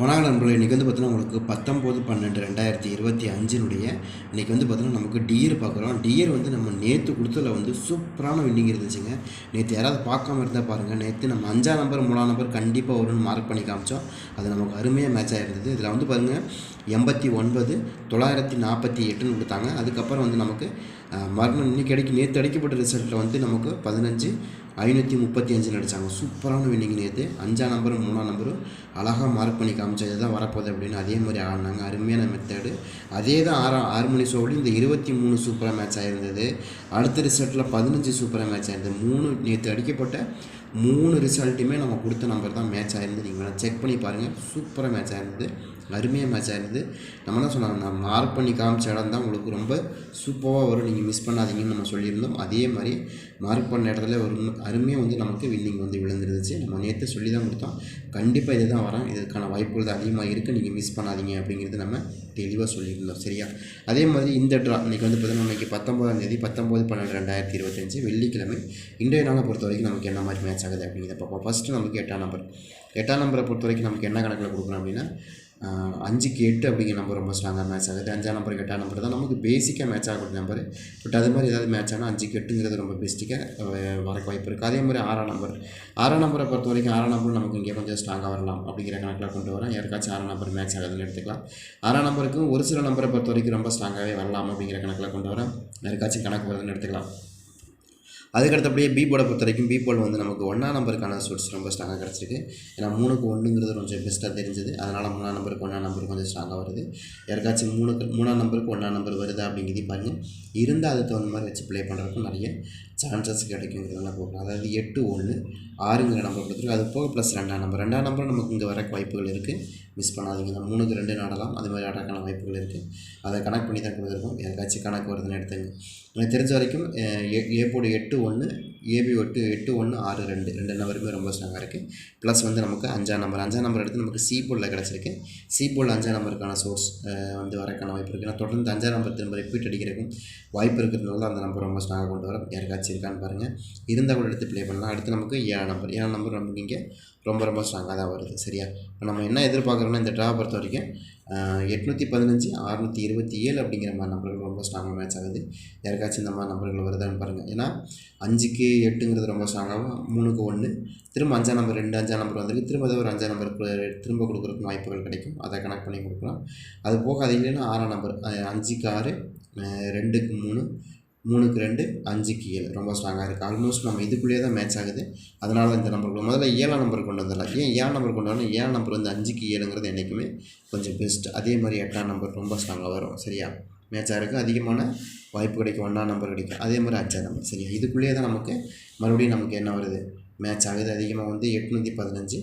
வணக்கம் நண்பர்களே இன்றைக்கி வந்து பார்த்தீங்கன்னா உங்களுக்கு பத்தொம்போது பன்னெண்டு ரெண்டாயிரத்தி இருபத்தி அஞ்சினுடைய இன்றைக்கி வந்து பார்த்தீங்கன்னா நமக்கு டியர் பார்க்குறோம். டியர் வந்து நம்ம நேற்று கொடுத்ததில் வந்து சூப்பரான வின்னிங் இருந்துச்சுங்க. நேற்று யாராவது பார்க்காம இருந்தால் பாருங்கள் நேற்று நம்ம அஞ்சாம் நம்பர் மூணாம் நம்பர் கண்டிப்பாக வரும்னு மார்க் பண்ணி காமிச்சோம். அது நமக்கு அருமையாக மேட்ச் ஆகிருந்தது இதில் வந்து பாருங்கள் எண்பத்தி ஒன்பது தொள்ளாயிரத்தி நாற்பத்தி எட்டுன்னு கொடுத்தாங்க. அதுக்கப்புறம் வந்து நமக்கு மறுநாள் இன்றைக்கி அடிக்க நேற்று அடிக்கப்பட்ட ரிசல்ட்டில் வந்து நமக்கு பதினஞ்சு ஐநூற்றி முப்பத்தி அஞ்சில் அடித்தாங்க சூப்பரான வின்னிங் நேற்று அஞ்சாம் நம்பரும் மூணாம் நம்பரும் அழகாக மார்க் பண்ணி காமிச்சது தான் வரப்போகுது அப்படின்னு அதே மாதிரி ஆடினாங்க. அருமையான மெத்தடு அதே தான் ஆறாம் ஆறு மணி ஷோவில் இந்த இருபத்தி மூணு சூப்பராக மேட்ச் ஆயிருந்தது. அடுத்த ரிசல்ட்டில் பதினஞ்சு சூப்பராக மேட்ச் ஆயிருந்தது. மூணு நேற்று அடிக்கப்பட்ட மூணு ரிசல்ட்டுமே நம்ம கொடுத்த நம்பர் தான் மேட்ச் ஆகிருந்து நீங்கள் செக் பண்ணி பாருங்கள் சூப்பராக மேட்ச் ஆயிருந்தது. அருமையாக மேட்ச் ஆயிருந்தது. நம்ம என்ன சொன்னாங்க நான் மார்க் பண்ணி காமிச்ச இடம் தான் உங்களுக்கு ரொம்ப சூப்பராக வரும். நீங்கள் மிஸ் பண்ணாதீங்கன்னு நம்ம சொல்லியிருந்தோம். அதே மாதிரி மார்க் பண்ண இடத்துல ஒரு அருமையாக வந்து நமக்கு வின்னிங் வந்து விழுந்துருந்துச்சு. நம்ம நேற்று சொல்லி தான் கொடுத்தோம். கண்டிப்பாக இது தான் வரோம். இதுக்கான வாய்ப்புகள் அதிகமாக இருக்குது நீங்கள் மிஸ் பண்ணாதீங்க அப்படிங்கிறது நம்ம தெளிவாக சொல்லியிருந்தோம் சரியா? அதே மாதிரி இந்த ட்ரா இன்றைக்கி வந்து பார்த்தீங்கன்னா இன்றைக்கி பத்தொம்போதாம் தேதி பத்தொம்போது பன்னெண்டு ரெண்டாயிரத்தி இருபத்தஞ்சு வெள்ளிக்கிழமை. இன்றைய நாளை பொறுத்த வரைக்கும் நமக்கு என்ன மாதிரி மேட்ச் ஆகுது அப்படிங்கிறத பார்ப்போம். ஃபஸ்ட்டு நமக்கு எட்டாம் நம்பர் எட்டாம் நம்பரை பொறுத்த வரைக்கும் நமக்கு என்ன கணக்கில் கொடுக்குறோம் அப்படின்னா அஞ்சுக்கு எட்டு அப்படிங்கிற நம்பர் ரொம்ப ஸ்ட்ராங்காக மேட்ச் ஆகுது. அஞ்சாம் நம்பருக்கு எட்டாம் நம்பர் தான் நமக்கு பேசிக்காக மேட்ச் ஆகக்கூடிய நம்பர் பட் அது மாதிரி ஏதாவது மேட்ச் ஆனால் அஞ்சுக்கு எட்டுங்கிறது ரொம்ப பெஸ்ட்டிக்காக வரக்கு வாய்ப்பு இருக்குது அதே மாதிரி ஆறாம் நம்பர் ஆறாம் நம்பரை பொறுத்த வரைக்கும் ஆறாம் நம்பர் நமக்கு இங்கே கொஞ்சம் ஸ்ட்ராங்காக வரலாம் அப்படிங்கிற கணக்கில் கொண்டு வரேன் யாருக்காச்சும் ஆறாம் நம்பர் மேட்ச் ஆகுதுன்னு எடுத்துக்கலாம். ஆறாம் நம்பருக்கும் ஒரு சில நம்பரை பொறுத்த வரைக்கும் ரொம்ப ஸ்ட்ராங்காகவே வரலாம் அப்படிங்கிற கணக்கில் கொண்டு வரேன் யாருக்காச்சும் கணக்கு வருதுன்னு எடுத்துக்கலாம். அதுக்கடுத்தபடியே பி போர்டை பொறுத்த வரைக்கும் பி போல் வந்து நமக்கு ஒன்றாம் நம்பருக்கான சூட்ஸ் ரொம்ப ஸ்ட்ராங்காக கிடச்சிருக்கு. ஏன்னா மூணுக்கு ஒன்றுங்கிறது கொஞ்சம் பெஸ்ட்டாக தெரிஞ்சது. அதனால் மூணாம் நம்பருக்கு ஒன்றாம் நம்பர் கொஞ்சம் ஸ்ட்ராங்காக வருது. யாருக்காச்சும் மூணுக்கு மூணாம் நம்பருக்கு ஒன்றாம் நம்பர் வருதா அப்படிங்கிறதையும் பாருங்கள் இருந்தால் அதுக்கு தகுந்த மாதிரி வச்சு ப்ளே பண்ணுறதுக்கும் நிறைய சான்சஸ் கிடைக்குங்கிறதுலாம் போகலாம் அதாவது எட்டு ஒன்று ஆறுங்கிற நம்பர் கொடுத்துருக்கு அது போக ப்ளஸ் ரெண்டாம் நம்பர் ரெண்டாம் நம்பர் நமக்கு இங்கே வர வாய்ப்புகள் இருக்குது மிஸ் பண்ணாதீங்க. இந்த மூணுக்கு ரெண்டு நாடலாம் அது மாதிரி ஆடுறதுக்கான வாய்ப்புகள் இருக்குது அதை கணக்கு பண்ணி தான் கொடுத்துருக்கோம் யாருக்காச்சும் கணக்கு வருதுன்னு எடுத்துங்க. எனக்கு தெரிஞ்ச வரைக்கும் ஏ ஏ போடு எட்டு ஒன்று ஏபி ஒட்டு எட்டு ஒன்று ஆறு ரெண்டு. ரெண்டு நம்பருமே ரொம்ப ஸ்ட்ராங்காக இருக்குது ப்ளஸ் வந்து நமக்கு அஞ்சாம் நம்பர் அஞ்சாம் நம்பர் எடுத்து நமக்கு சி போர்டில் கிடச்சிருக்கு. சி போல் அஞ்சாம் நம்பருக்கான சோர்ஸ் வந்து வரக்கான வாய்ப்பு இருக்குது நான் தொடர்ந்து அஞ்சாம் நம்பர் திரும்ப ரிப்பீட் அடிக்கிறதுக்கும் வாய்ப்பு இருக்கிறதுனால அந்த நம்பர் ரொம்ப ஸ்ட்ராங்காக கொண்டு வரோம் யாருக்காச்சும் இருக்கான்னு பாருங்கள் இருந்தால் கூட எடுத்து ப்ளே பண்ணலாம். அடுத்து நமக்கு ஏழாம் நம்பர் ஏழாம் நம்பர் நமக்கு இங்கே ரொம்ப ரொம்ப ஸ்ட்ராங்காக தான் வருது. சரியா? இப்போ நம்ம என்ன எதிர்பார்க்குறோம்னா இந்த ட்ரா பொறுத்த வரைக்கும் எட்நூற்றி பதினஞ்சு அறுநூற்றி இருபத்தி ஏழு அப்படிங்கிற மாதிரி நம்பர்கள் ரொம்ப ஸ்ட்ராங்காக மேட்ச் ஆகுது. யாருக்காச்சும் இந்த மாதிரி நம்பர்கள் வருதான்னு பாருங்கள் ஏன்னா அஞ்சுக்கு எட்டுங்கிறது ரொம்ப ஸ்ட்ராங்காகவும் மூணுக்கு ஒன்று திரும்ப அஞ்சாம் நம்பர் ரெண்டு அஞ்சாம் நம்பர் வந்திருக்கு. திரும்ப ஏதோ ஒரு அஞ்சாம் நம்பருக்கு திரும்ப கொடுக்குறதுக்கு வாய்ப்புகள் கிடைக்கும். அதை கனெக்ட் பண்ணி கொடுக்கலாம். அது போக அது இல்லைன்னா ஆறாம் நம்பர் அஞ்சுக்கு ஆறு ரெண்டுக்கு மூணு மூணுக்கு ரெண்டு அஞ்சுக்கு ஏழு. ரொம்ப ஸ்ட்ராங்காக இருக்குது ஆல்மோஸ்ட் நம்ம இதுக்குள்ளேயே தான் மேட்ச் ஆகுது. அதனால தான் இந்த நம்பர் முதல்ல ஏழாம் நம்பர் கொண்டு வந்துடலாம். ஏன் ஏழாம் நம்பர் கொண்டு வரணும்? ஏழாம் நம்பர் வந்து அஞ்சுக்கு ஏழுங்கிறது என்றைக்குமே கொஞ்சம் பெஸ்ட் அதே மாதிரி எட்டாம் நம்பர் ரொம்ப ஸ்ட்ராங்காக வரும். சரியா? மேட்சாக இருக்குது அதிகமான வாய்ப்பு கிடைக்கும். ஒன்றாம் நம்பர் கிடைக்கும். அதே மாதிரி அஞ்சாம் நம்பர் சரியா? இதுக்குள்ளேயே தான் நமக்கு மறுபடியும் நமக்கு என்ன வருது? மேட்ச் ஆகுது. அதிகமாக வந்து எட்நூற்றி பதினஞ்சு.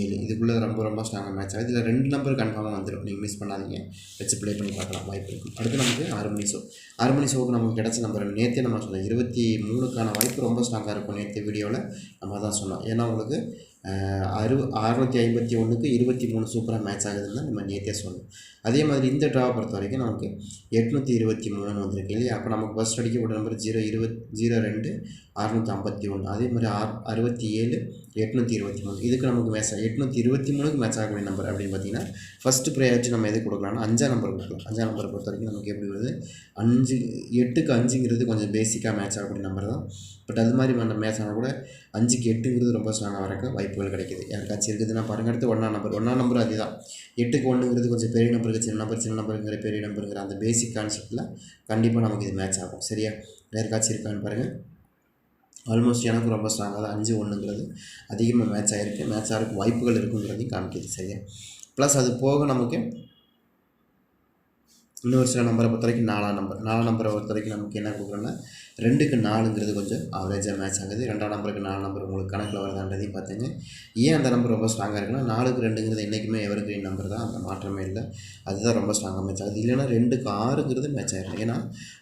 ஏழு. இதுக்குள்ளே ரொம்ப ரொம்ப ஸ்ட்ராங்காக மேட்ச் ஆகுது இதில் ரெண்டு நம்பர் கன்ஃபார்மாக வந்துடும் நீங்கள் மிஸ் பண்ணாதீங்க. வச்சு ப்ளே பண்ணி பார்க்கலாம். வாய்ப்பு இருக்கும் அடுத்து நமக்கு ஆறு மணி ஷோ ஆறு மணி ஷோவுக்கு நமக்கு கிடச்ச நம்பர் நேற்றே நம்ம சொன்னோம். இருபத்தி மூணுக்கான வாய்ப்பு ரொம்ப ஸ்ட்ராங்காக இருக்கும் நேற்று வீடியோவில் நம்ம தான் சொன்னோம். ஏன்னா உங்களுக்கு அறு அறுநூற்றி ஐம்பத்தி ஒன்றுக்கு இருபத்தி மூணு சூப்பராக மேட்ச் ஆகுதுன்னு தான் நம்ம நேற்றே சொன்னோம். அதே மாதிரி இந்த ட்ராவை பொறுத்த வரைக்கும் நமக்கு எட்நூற்றி இருபத்தி மூணுன்னு வந்திருக்கு இல்லையா? அப்போ நமக்கு ஃபஸ்ட் அடிக்கப்பட்ட நம்பர் ஜீரோ இருபத் ஜீரோ ரெண்டு அறுநூற்றி ஐம்பத்தி ஒன்று அதே மாதிரி ஆறு அறுபத்தி ஏழு எட்நூற்றி இருபத்தி மூணு. இதுக்கு நமக்கு மேட்ச் எட்நூற்றி இருபத்தி மூணுக்கு மேட்ச் ஆகக்கூடிய நம்பர் அப்படின்னு பார்த்தீங்கன்னா ஃபஸ்ட்டு ப்ரையாரிட்டி நம்ம எது கொடுக்கலாம்னா அஞ்சாம் நம்பர் கொடுக்கலாம். அஞ்சாம் நம்பரை பொறுத்த வரைக்கும் நமக்கு எப்படி வருது? அஞ்சு எட்டுக்கு அஞ்சுங்கிறது கொஞ்சம் பேசிக்காக மேட்ச் ஆகக்கூடிய நம்பர் தான். பட் அது மாதிரி நம்ம மேட்ச் ஆனால் கூட அஞ்சுக்கு எட்டுங்கிறது ரொம்ப ஸ்ட்ராங்காக வரக்கு வாய்ப்புகள் கிடைக்குது. யாருக்காச்சும் இருக்குதுன்னா பாருங்க. அடுத்து ஒன்றாம் நம்பர் ஒன்றாம் நம்பர் அதுதான். எட்டுக்கு ஒன்றுங்கிறது கொஞ்சம் பெரிய நம்பருக்கு சின்ன நம்பர் சின்ன நம்பருங்கிற பெரிய நம்பருங்கிற அந்த பேசிக் கான்செப்டில் கண்டிப்பாக நமக்கு இது மேட்ச் ஆகும். சரியா? யாருக்காச்சும் இருக்கான்னு பாருங்கள் ஆல்மோஸ்ட் எனக்கு ரொம்ப ஸ்ட்ராங்காக தான் அஞ்சு ஒன்றுங்கிறது அதிகமாக மேட்ச் ஆகிருக்கு மேட்ச் ஆகிறதுக்கு வாய்ப்புகள் இருக்குங்கிறதையும் காமிக்கிது சரியா? ப்ளஸ் அது போக நமக்கு இன்னொரு சில நம்பரை பொறுத்த வரைக்கும் நாலாம் நம்பர் நாலாம் நம்பரை பொறுத்த வரைக்கும் நமக்கு என்ன கொடுக்குறோன்னா ரெண்டுக்கு நாலுங்கிறது கொஞ்சம் ஆவரேஜாக மேட்ச் ஆகுது. ரெண்டாம் நம்பருக்கு நாலு நம்பர் உங்களுக்கு கணக்கில் வருதான்றதையும் பார்த்துங்க. ஏன் அந்த நம்பர் ரொம்ப ஸ்ட்ராங்காக இருக்குன்னா நாலுக்கு ரெண்டுங்கிறது என்றைக்குமே எவர் கிரீன் நம்பர் தான். அந்த மாற்றமே இல்லை. அதுதான் ரொம்ப ஸ்ட்ராங்காக மேட்ச் ஆகுது. இல்லைன்னா ரெண்டுக்கு ஆறுங்கிறது மேட்ச் ஆகிடும் ஏன்னா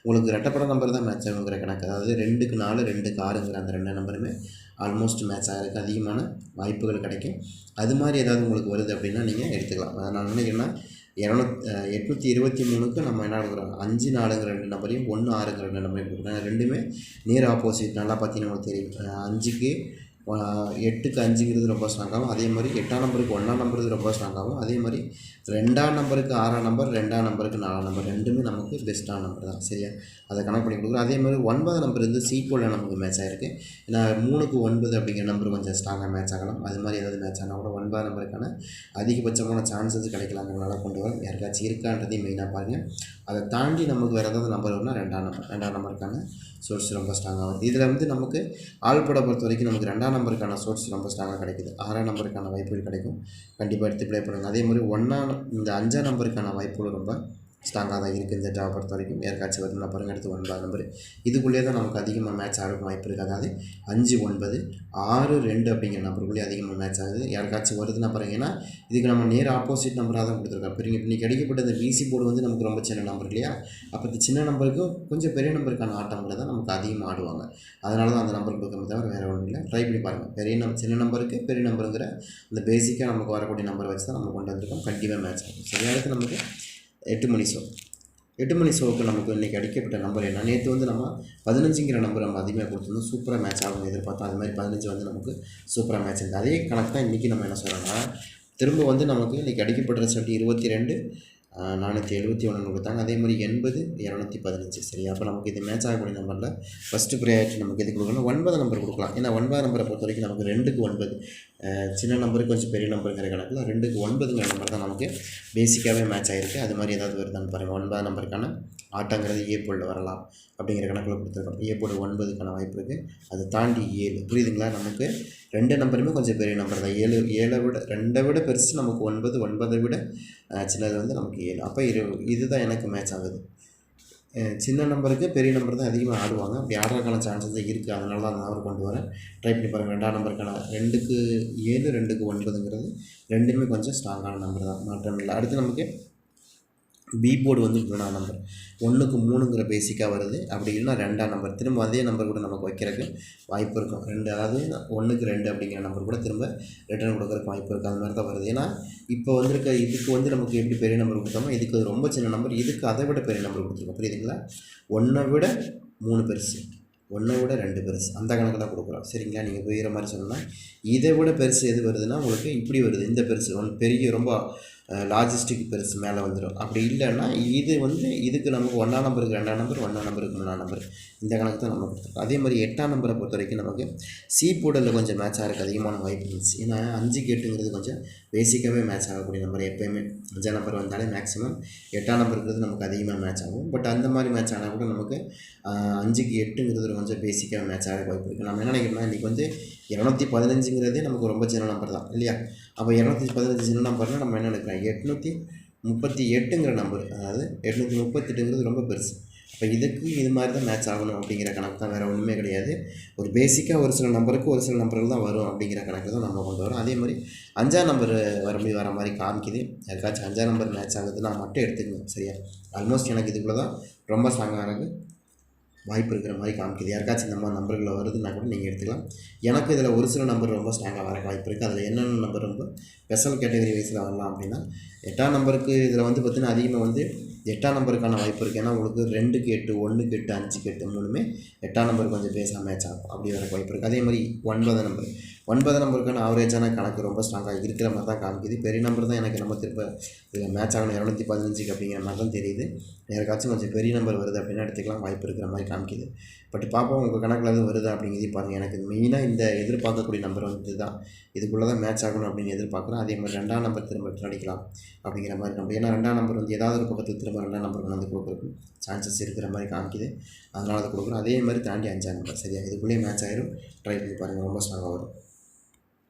உங்களுக்கு ரெட்டப்பட நம்பர் தான் மேட்ச் ஆகுங்கிற கணக்கு. அதாவது ரெண்டுக்கு நாலு ரெண்டுக்கு ஆறுங்கிற அந்த ரெண்டு நம்பருமே ஆல்மோஸ்ட் மேட்ச் ஆகிறதுக்கு அதிகமான வாய்ப்புகள் கிடைக்கும். அது மாதிரி ஏதாவது உங்களுக்கு வருது அப்படின்னா நீங்கள் எடுத்துக்கலாம். அதனால் நான் நினைக்கிறேன்னா இரநூத் எட்நூற்றி இருபத்தி மூணுக்கு நம்ம என்ன கொடுக்குறோம் அஞ்சு நாலுங்கிற ரெண்டு நம்பரையும் ஒன்று ஆறுங்கிற ரெண்டு நம்பரையும் கொடுக்குறோம். ரெண்டுமே நேர் ஆப்போசிட் நல்லா பார்த்தீங்கன்னா உங்களுக்கு தெரியும். அஞ்சுக்கு எட்டுக்கு அஞ்சுங்கிறது ரொம்ப ஸ்ட்ராங்காகும் அதே மாதிரி எட்டாம் நம்பருக்கு ஒன்றாம் நம்பருக்கு ரொம்ப ஸ்ட்ராங்காகும் அதே மாதிரி ரெண்டாம் நம்பருக்கு ஆறாம் நம்பர் ரெண்டாம் நம்பருக்கு நாலாம் நம்பர் ரெண்டுமே நமக்கு பெஸ்ட்டான நம்பர் தான். சரியா? அதை கணக்கு பண்ணி கொடுக்குறோம். அதே மாதிரி ஒன்பது நம்பர் வந்து சீக்வலில் நமக்கு மேட்ச் ஆகிருக்கு ஏன்னா மூணுக்கு ஒன்பது அப்படிங்கிற நம்பர் கொஞ்சம் ஸ்ட்ராங்காக மேட்ச் ஆகலாம். அது மாதிரி ஏதாவது மேட்ச் ஆனால் கூட ஒன்பது நம்பருக்கான அதிகபட்சமான சான்சஸ் கிடைக்கலாங்கிறனால கொண்டு வரோம் யாருக்காச்சும் இருக்கான்றதையும் மெயினாக பாருங்கள் அதை தாண்டி நமக்கு வேறு ஏதாவது நம்பர் வரும்னா ரெண்டாம் நம்பர் ரெண்டாம் நம்பருக்கான சோர்ஸ் ரொம்ப ஸ்ட்ராங்காக வருது இதில் வந்து நமக்கு ஆள்பட பொறுத்த வரைக்கும் நமக்கு ரெண்டாம் நம்பருக்கான சோர்ஸ் ரொம்ப ஸ்ட்ராங்காக கிடைக்குது. ஆறாம் நம்பருக்கான வாய்ப்புகள் கிடைக்கும். கண்டிப்பாக எடுத்து ப்ளே பண்ணுங்கள் அதே மாதிரி ஒன்றாம் இந்த அஞ்சாம் நம்பருக்கான வாய்ப்புகள் ரொம்ப ஸ்ட்ராங்காக தான் இருக்குது இந்த ஜாப் பொறுத்த வரைக்கும். ஏற்காட்சி வருதுன்னா பாருங்கள் எடுத்து ஒன்பது நம்பர் இதுக்குள்ளேயே தான் நமக்கு அதிகமாக மேட்ச் ஆகிறதுக்கு வாய்ப்பு இருக்குது அதாவது அஞ்சு ஒன்பது ஆறு ரெண்டு அப்படிங்கிற நம்பருக்குள்ளேயே அதிகமாக மேட்ச் ஆகுது. யாருக்காச்சும் வருதுன்னா பாருங்க ஏன்னா இதுக்கு நம்ம நேர் ஆப்போசிட் நம்பராக தான் கொடுத்துருக்கோம் பெரிய இன்றைக்கி கிடைக்கப்பட்ட இந்த பிசி போர்டு வந்து நமக்கு ரொம்ப சின்ன நம்பர் இல்லையா? அப்போ இந்த சின்ன நம்பருக்கும் கொஞ்சம் பெரிய நம்பருக்கான ஆட்டங்களை தான் நமக்கு அதிகமாக ஆடுவாங்க. அதனால தான் அந்த நம்பர் கொடுக்கறது தவிர வேறு ஒன்றும் இல்லை. ட்ரை பண்ணி பாருங்கள் பெரிய நம் சின்ன நம்பருக்கு பெரிய நம்பருங்கிற அந்த பேசிக்காக நமக்கு வரக்கூடிய நம்பரை வச்சு தான் நம்ம கொண்டு வந்திருக்கோம். கண்டிப்பாக மேட்ச் ஆகும். சரியா? நமக்கு எட்டு மணி ஷோ எட்டு மணி ஷோவுக்கு நமக்கு இன்றைக்கி அடிக்கப்பட்ட நம்பர் என்ன? நேற்று வந்து நம்ம பதினஞ்சுங்கிற நம்பர் நம்ம அதிகமாக கொடுத்துருந்தோம். சூப்பராக மேட்ச் ஆகும் எதிர்பார்த்தோம். அது மாதிரி பதினஞ்சு வந்து நமக்கு சூப்பராக மேட்ச் இருந்தது. அதே கணக்கு தான் இன்றைக்கி நம்ம என்ன சொல்கிறோம்னா திரும்ப வந்து நமக்கு இன்றைக்கி அடிக்கப்பட்ட ரிசல்ட் இருபத்தி ரெண்டு நானூற்றி எழுபத்தி ஒன்று கொடுத்தாங்க. அதே மாதிரி எண்பது இரநூத்தி பதினஞ்சு. சரி அப்போ நமக்கு இது மேட்ச் ஆகக்கூடிய நம்பரில் ஃபஸ்ட்டு ப்ரையாரிட்டி நமக்கு இது கொடுக்கணும்? ஒன்பது நம்பர் கொடுக்கலாம். ஏன்னா ஒன்பது நம்பரை பொறுத்த வரைக்கும் நமக்கு ரெண்டுக்கு ஒன்பது. சின்ன நம்பருக்கு கொஞ்சம் பெரிய நம்பருங்கிற கணக்கில் ரெண்டுக்கு ஒன்பதுங்கிற நம்பர் தான் நமக்கு பேசிக்காகவே மேட்ச் ஆகிருக்கு அது மாதிரி ஏதாவது வருதான்னு பாருங்கள் ஒன்பதாம் நம்பருக்கான ஆட்டங்கிறது ஏ வரலாம் அப்படிங்கிற கணக்கில் கொடுத்துருக்கோம். ஏ போல் ஒன்பதுக்கான வாய்ப்பு இருக்குது அதை தாண்டி ஏழு. புரியுதுங்களா? நமக்கு ரெண்டு நம்பருமே கொஞ்சம் பெரிய நம்பர் தான். ஏழு ஏழை விட ரெண்டை விட பெருசு நமக்கு ஒன்பது ஒன்பதை விட சின்னது வந்து நமக்கு ஏழு. அப்போ இரு இதுதான் எனக்கு மேட்ச் ஆகுது. சின்ன நம்பருக்கு பெரிய நம்பர் தான் அதிகமாக ஆடுவாங்க. அப்படி ஆடுறதுக்கான சான்சஸ் இருக்குது அதனால தான் அந்த நம்பர் கொண்டு வரேன். ட்ரை பண்ணி பாருங்கள் ரெண்டாம் நம்பருக்கான ரெண்டுக்கு ஏழு ரெண்டுக்கு ஒன்பதுங்கிறது ரெண்டுமே கொஞ்சம் ஸ்ட்ராங்கான நம்பர் தான். மாற்றம் இல்லை. அடுத்து நமக்கு பி போர்டு வந்து மூணாம் நம்பர் ஒன்றுக்கு மூணுங்கிற பேசிக்காக வருது. அப்படி இல்லைன்னா ரெண்டாம் நம்பர் திரும்ப அதே நம்பர் கூட நமக்கு வைக்கிறதுக்கு வாய்ப்பு இருக்கும். ரெண்டு அதாவது ஒன்றுக்கு ரெண்டு அப்படிங்கிற நம்பர் கூட திரும்ப ரிட்டர்ன் கொடுக்குறக்கு வாய்ப்பு இருக்குது அது மாதிரி தான் வருது. ஏன்னா இப்போ வந்திருக்க இதுக்கு வந்து நமக்கு எப்படி பெரிய நம்பர் கொடுத்தோமோ இதுக்கு ரொம்ப சின்ன நம்பர் இதுக்கு அதை விட பெரிய நம்பர் கொடுத்துருக்கோம். புரியுதுங்களா? ஒன்றை விட மூணு பெருசு. ஒன்றை விட ரெண்டு பெருசு. அந்த கணக்கு தான் கொடுக்குறோம். சரிங்களா? நீங்கள் புரிகிற மாதிரி சொன்னால் இதை விட பெருசு எது வருதுன்னா உங்களுக்கு இப்படி வருது. இந்த பெருசு. ஒன்று பெரிய ரொம்ப லாஜிஸ்டிக் பெருசு மேலே வந்துடும் அப்படி இல்லைன்னா இது வந்து இதுக்கு நமக்கு ஒன்றாம் நம்பருக்கு ரெண்டாம் நம்பர் ஒன்றாம் நம்பருக்கு மூணாம் நம்பர் இந்த கணக்கு தான் நம்ம கொடுத்துருக்கோம். அதே மாதிரி எட்டாம் நம்பரை பொறுத்த வரைக்கும் நமக்கு சி போர்டில் கொஞ்சம் மேட்ச் ஆகிறதுக்கு அதிகமான வாய்ப்பு இருந்துச்சு. ஏன்னா அஞ்சு எட்டுங்கிறது கொஞ்சம் பேசிக்காகவே மேட்ச் ஆகக்கூடிய நம்பர் எப்போயுமே அஞ்சாம் நம்பர் வந்தாலே மேக்ஸிமம் எட்டாம் நம்பருங்கிறது நமக்கு அதிகமாக மேட்ச் ஆகும். பட் அந்த மாதிரி மேட்ச் ஆனால் கூட நமக்கு அஞ்சுக்கு எட்டுங்கிறது கொஞ்சம் பேசிக்காக மேட்ச் ஆக வாய்ப்பு இருக்குது நம்ம என்ன நினைக்கிறோம்னா இன்றைக்கி வந்து இரநூத்தி பதினஞ்சுங்கிறதே நமக்கு ரொம்ப சின்ன நம்பர் தான் இல்லையா? அப்போ இரநூத்தி பதினஞ்சு சின்ன நம்பர்னால் நம்ம என்ன நினைக்கிறோம் எட்நூற்றி முப்பத்தி எட்டுங்கிற நம்பர் அதாவது எட்நூற்றி முப்பத்தெட்டுங்கிறது ரொம்ப பெருசு. அப்போ இதுக்கு இது மாதிரி தான் மேட்ச் ஆகணும் அப்படிங்கிற கணக்கு தான் வேறு ஒன்றுமே கிடையாது. ஒரு பேசிக்காக ஒரு சில நம்பருக்கு ஒரு சில நம்பர்கள் தான் வரும் அப்படிங்கிற கணக்கு தான் நம்ம கொண்டு வரோம். அதே மாதிரி அஞ்சாம் நம்பர் வரம்பி வர மாதிரி காமிக்குது. யாருக்காச்சும் அஞ்சாம் நம்பர் மேட்ச் ஆகுதுன்னா மட்டும் எடுத்துக்கணும் சரியா? ஆல்மோஸ்ட் எனக்கு இதுக்குள்ளே தான் ரொம்ப ஸ்ட்ராங்காக வாய்ப்பு இருக்கிற மாதிரி காமிக்குது. யாருக்காச்சும் இந்த மாதிரி நம்பர்களை வருதுன்னா கூட நீங்கள் எடுத்துக்கலாம். எனக்கு இதில் ஒரு சில நம்பர் ரொம்ப ஸ்ட்ராங்காக வர வாய்ப்பு இருக்குது அதில் என்னென்ன நம்பர் ரொம்ப ஸ்பெஷல் கேட்டகரி வைஸில் வரலாம் அப்படின்னா எட்டாம் நம்பருக்கு இதில் வந்து பார்த்திங்கன்னா அதிகமாக வந்து எட்டாம் நம்பருக்கான வாய்ப்பு இருக்குது. ஏன்னா உங்களுக்கு ரெண்டுக்கு எட்டு ஒன்றுக்கு எட்டு அஞ்சுக்கு எட்டு மூணுமே எட்டாம் நம்பர் கொஞ்சம் பேசாமல் மேட்ச் ஆகும். அப்படி வர வாய்ப்பு இருக்குது. அதே மாதிரி ஒன்பதாம் நம்பர். ஒன்பதாம் நம்பருக்கான ஆவரேஜான கணக்கு ரொம்ப ஸ்ட்ராங்காக இருக்கிற மாதிரி தான் காமிக்குது. பெரிய நம்பர் தான் எனக்கு நம்ம திரும்ப இதில் மேட்ச் ஆகணும். இரநூத்தி பதினஞ்சுக்கு அப்படிங்கிற மாதிரி தான் தெரியுது. யாருக்காச்சும் கொஞ்சம் பெரிய நம்பர் வருது அப்படின்னா எடுத்துக்கலாம். வாய்ப்பு இருக்கிற மாதிரி காமிக்குது. பட் பார்ப்போம் உங்கள் கணக்கில் எதுவும் வருது அப்படிங்கிறது பாருங்கள் எனக்கு மெயினாக இந்த எதிர்பார்க்கக்கூடிய நம்பர் வந்து தான் இதுக்குள்ளே தான் மேட்ச் ஆகணும் அப்படின்னு எதிர்பார்க்குறோம். அதே மாதிரி ரெண்டாம் நம்பர் திரும்ப return அடிக்கலாம். அப்படிங்கிற மாதிரி நம்ம ஏன்னா ரெண்டாம் நம்பர் வந்து ஏதாவது ஒரு பக்கத்தில் திரும்ப ரெண்டாம் நம்பர் கொண்டு வந்து கொடுக்குறதுக்கு சான்சஸ் இருக்கிற மாதிரி காமிக்குது. அதனால் அதை கொடுக்குறோம் அதே மாதிரி தாண்டி அஞ்சாம் நம்பர் சரியா? இதுக்குள்ளேயே மேட்ச் ஆயிரும். ட்ரை பண்ணி பாருங்கள் ரொம்ப ஸ்ட்ராங்காக வரும்.